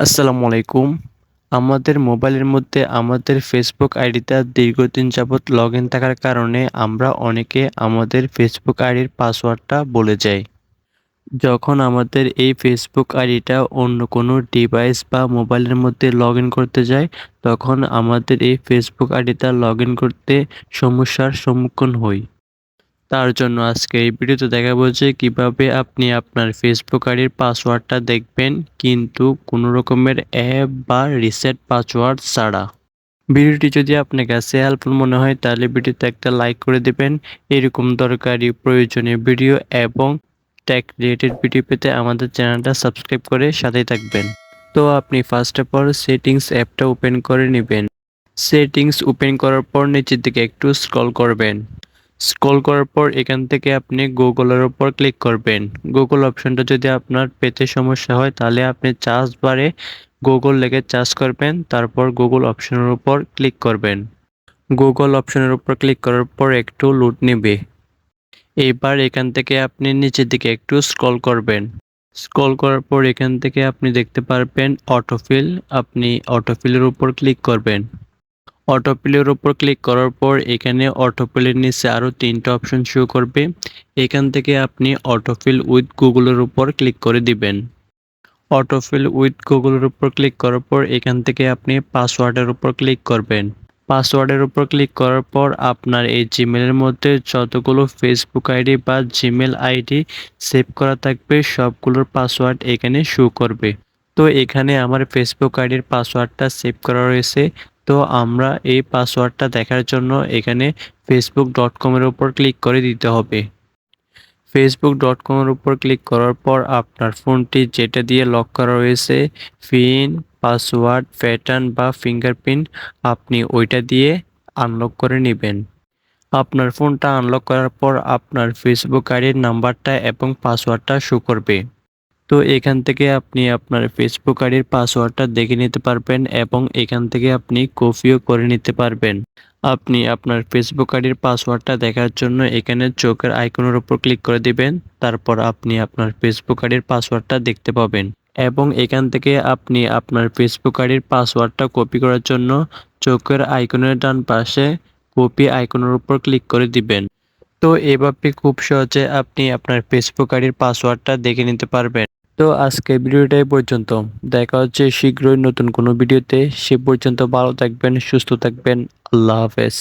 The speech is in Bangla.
আসসালামু আলাইকুম। আমাদের মোবাইলের মধ্যে আমাদের ফেসবুক আইডিটা দীর্ঘদিন যাবৎ লগ ইন থাকার কারণে আমরা অনেকে আমাদের ফেসবুক আইডির পাসওয়ার্ডটা বলে যাই। যখন আমাদের এই ফেসবুক আইডিটা অন্য কোনো ডিভাইস বা মোবাইলের মধ্যে লগ ইন করতে যাই তখন আমাদের এই ফেসবুক আইডিটা লগ ইন করতে সমস্যার সম্মুখীন হই। তার জন্য আজকে এই ভিডিওতে দেখাবো যে কীভাবে আপনি আপনার ফেসবুক আইডির পাসওয়ার্ডটা দেখবেন কিন্তু কোনো রকমের অ্যাপ বা রিসেট পাসওয়ার্ড ছাড়া। ভিডিওটি যদি আপনার কাছে হেল্পফুল মনে হয় তাহলে ভিডিওতে একটা লাইক করে দেবেন। এরকম দরকারি প্রয়োজনীয় ভিডিও এবং ট্যাক রিলেটেড ভিডিও পেতে আমাদের চ্যানেলটা সাবস্ক্রাইব করে সাথেই থাকবেন। তো আপনি ফার্স্ট অফ অল সেটিংস অ্যাপটা ওপেন করে নেবেন। সেটিংস ওপেন করার পর নিচের দিকে একটু স্ক্রল করবেন। স্ক্রল করার পর এখান থেকে আপনি গুগলের উপর ক্লিক করবেন। গুগল অপশনটা যদি আপনার পেতে সমস্যা হয়, তাহলে আপনি চার্জ বারে গুগল লেগে চার্জ করবেন, তারপর গুগল অপশনের উপর ক্লিক করবেন। গুগল অপশনের উপর ক্লিক করার পর একটু লুট নেবে। এইবার এখান থেকে আপনি নিচের দিকে একটু স্ক্রল করবেন। স্ক্রল করার পর এখান থেকে আপনি দেখতে পারবেন অটোফিল আপনি অটোফিলের উপর ক্লিক করবেন। অটোপ্লের উপর ক্লিক করার পর এখানে অটোপ্লের নিচে আরও তিনটা অপশন শো করবে। এখান থেকে আপনি অটোফিল উইথ গুগলের উপর ক্লিক করে দিবেন। অটোফিল উইথ গুগলের উপর ক্লিক করার পর এখান থেকে আপনি পাসওয়ার্ডের উপর ক্লিক করবেন। পাসওয়ার্ডের উপর ক্লিক করার পর আপনার এই জিমেলের মধ্যে যতগুলো ফেসবুক আইডি বা জিমেল আইডি সেভ করা থাকবে, সবগুলোর পাসওয়ার্ড এখানে শো করবে। তো এখানে আমার ফেসবুক আইডির পাসওয়ার্ডটা সেভ করা রয়েছে। তো আমরা এই পাসওয়ার্ডটা দেখার জন্য এখানে ফেসবুক ডট কমের উপর ক্লিক করে দিতে হবে। ফেসবুক ডট কমের উপর ক্লিক করার পর আপনার ফোনটি যেটা দিয়ে লক করা রয়েছে পিন পাসওয়ার্ড প্যাটার্ন বা ফিঙ্গারপ্রিন্ট আপনি ওইটা দিয়ে আনলক করে নেবেন। আপনার ফোনটা আনলক করার পর আপনার ফেসবুক আইডির নাম্বারটা এবং পাসওয়ার্ডটা শো করবে। তো এখান থেকে আপনি আপনার ফেসবুক আইডির পাসওয়ার্ডটা দেখে নিতে পারবেন এবং এখান থেকে আপনি কপিও করে নিতে পারবেন। আপনি আপনার ফেসবুক আইডির পাসওয়ার্ডটা দেখার জন্য এখানে চোখের আইকনের উপর ক্লিক করে দিবেন, তারপর আপনি আপনার ফেসবুক আইডির পাসওয়ার্ডটা দেখতে পাবেন এবং এখান থেকে আপনি আপনার ফেসবুক আইডির পাসওয়ার্ডটা কপি করার জন্য চোখের আইকনের ডান পাশে কপি আইকনের উপর ক্লিক করে দিবেন। তো এভাবে খুব সহজে আপনি আপনার ফেসবুক আইডির পাসওয়ার্ডটা দেখে নিতে পারবেন। তো আজকে ভিডিওটাই পর্যন্ত। দেখা হচ্ছে শীঘ্রই নতুন কোনো ভিডিওতে। সে পর্যন্ত ভালো থাকবেন, সুস্থ থাকবেন। আল্লাহ হাফেজ।